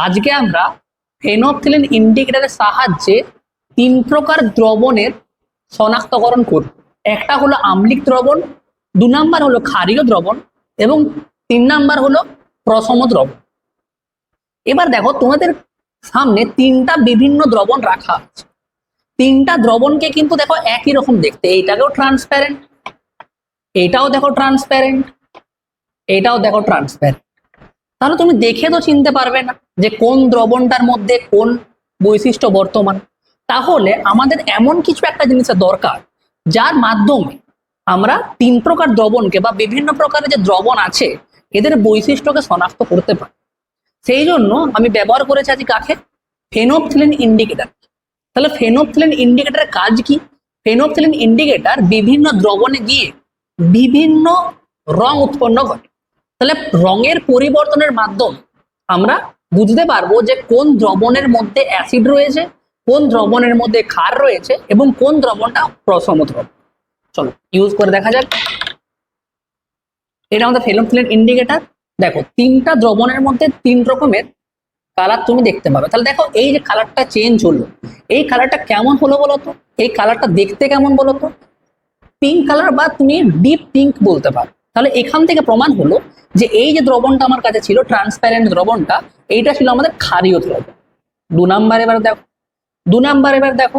আজকে আমরা ফেনপথিলিন ইন্ডিকেটারের সাহায্যে তিন প্রকার দ্রবণের শনাক্তকরণ করব। একটা হলো আম্লিক দ্রবণ, দু নাম্বার হলো ক্ষারীয় দ্রবণ এবং তিন নাম্বার হলো প্রশম দ্রবণ। এবার দেখো তোমাদের সামনে তিনটা বিভিন্ন দ্রবণ রাখা আছে। তিনটা দ্রবণকে কিন্তু দেখো একই রকম দেখতে। এইটাকেও ট্রান্সপ্যারেন্ট এটাও দেখো ট্রান্সপ্যারেন্ট এটাও দেখো ট্রান্সপ্যারেন্ট তাহলে তুমি দেখে তো চিনতে পারবে না যে কোন দ্রবণটার মধ্যে কোন বৈশিষ্ট্য বর্তমান। তাহলে আমাদের এমন কিছু একটা জিনিসের দরকার, যার মাধ্যমে আমরা তিন প্রকার দ্রবণকে বা বিভিন্ন প্রকারের যে দ্রবণ আছে, এদের বৈশিষ্ট্যকে শনাক্ত করতে পারি। সেই জন্য আমি ব্যবহার করেছি আজ কাকে? Phenolphthalein indicator. তাহলে ফেনোপথিলিন ইন্ডিকেটরের কাজ কি? ফেনোপথিলিন ইন্ডিকেটার বিভিন্ন দ্রবণে গিয়ে বিভিন্ন রং উৎপন্ন করে তাহলে রঙের পরিবর্তনের মাধ্যম আমরা বুঝতে পারব যে কোন দ্রবণের মধ্যে অ্যাসিড রয়েছে, কোন দ্রবণের মধ্যে ক্ষার রয়েছে এবং কোন দ্রবণটা প্রশম দ্রবণ চলো ইউজ করে দেখা যাক। এটা আমাদের ফেলোফিলেন ইন্ডিকেটার দেখো, তিনটা দ্রবণের মধ্যে তিন রকমের কালার তুমি দেখতে পাবে। তাহলে দেখো, এই যে কালারটা চেঞ্জ হলো, এই কালারটা কেমন হলো বলো তো এই কালারটা দেখতে কেমন বলো তো পিঙ্ক কালার বা তুমি ডিপ পিঙ্ক বলতে পারো। তাহলে এখান থেকে প্রমাণ হলো যে এই যে দ্রবণটা আমার কাছে ছিল ট্রান্সপ্যারেন্ট দ্রবণটা, এইটা ছিল আমাদের ক্ষারীয় দ্রবণ। দু নাম্বার এবার দেখো, দু নাম্বার এবার দেখো,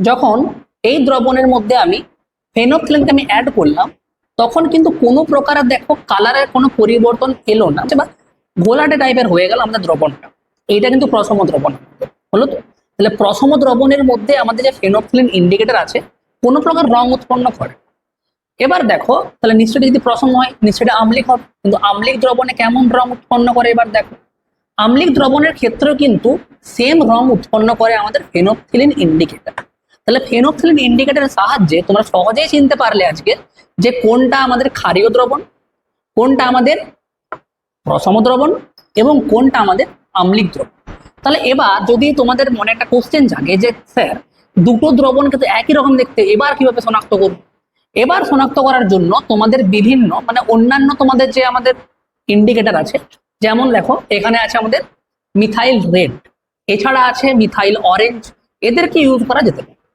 যখন এই দ্রবণের মধ্যে আমি ফেনোফিলিনকে আমি অ্যাড করলাম, তখন কিন্তু কোনো প্রকার দেখো কালারের কোনো পরিবর্তন এলো না। বা ঘোলাটে টাইপের হয়ে গেল আমাদের দ্রবণটা। এইটা কিন্তু প্রশম দ্রবণ। হলো তো? তাহলে প্রশম দ্রবণের মধ্যে আমাদের যে ফেনোফিলিন ইন্ডিকেটর আছে, কোনো প্রকার রং উৎপন্ন করে এবার দেখো, তাহলে নিশ্চয়ই যদি প্রশম হয়, নিশ্চয়ই আম্লিক হবে। কিন্তু আম্লিক দ্রবণে কেমন রং উৎপন্ন করে এবার দেখো? আম্লিক দ্রবণের ক্ষেত্রেও কিন্তু সেম রং উৎপন্ন করে আমাদের ফেনোফিলিন ইন্ডিকেটর তাহলে ফেনোফিলিন ইন্ডিকেটরের সাহায্যে তোমরা সহজেই চিনতে পারলে আজকে যে কোনটা আমাদের ক্ষারীয় দ্রবণ, কোনটা আমাদের প্রশম দ্রবণ এবং কোনটা আমাদের আম্লিক দ্রবণ। তাহলে এবার যদি তোমাদের মনে একটা কোশ্চেন জাগে যে, স্যার, দুটো দ্রবণ কিন্তু একই রকম দেখতে, এবার কীভাবে শনাক্ত করব? এবার শনাক্ত করার জন্য তোমাদের বিভিন্ন মানে অন্যান্য তোমাদের যে আমাদের ইন্ডিকেটার আছে, যেমন দেখো, এখানে আছে আমাদের মিথাইল রেড এছাড়া আছে মিথাইল অরেঞ্জ এদেরকে ইউজ করা যেতে পারে।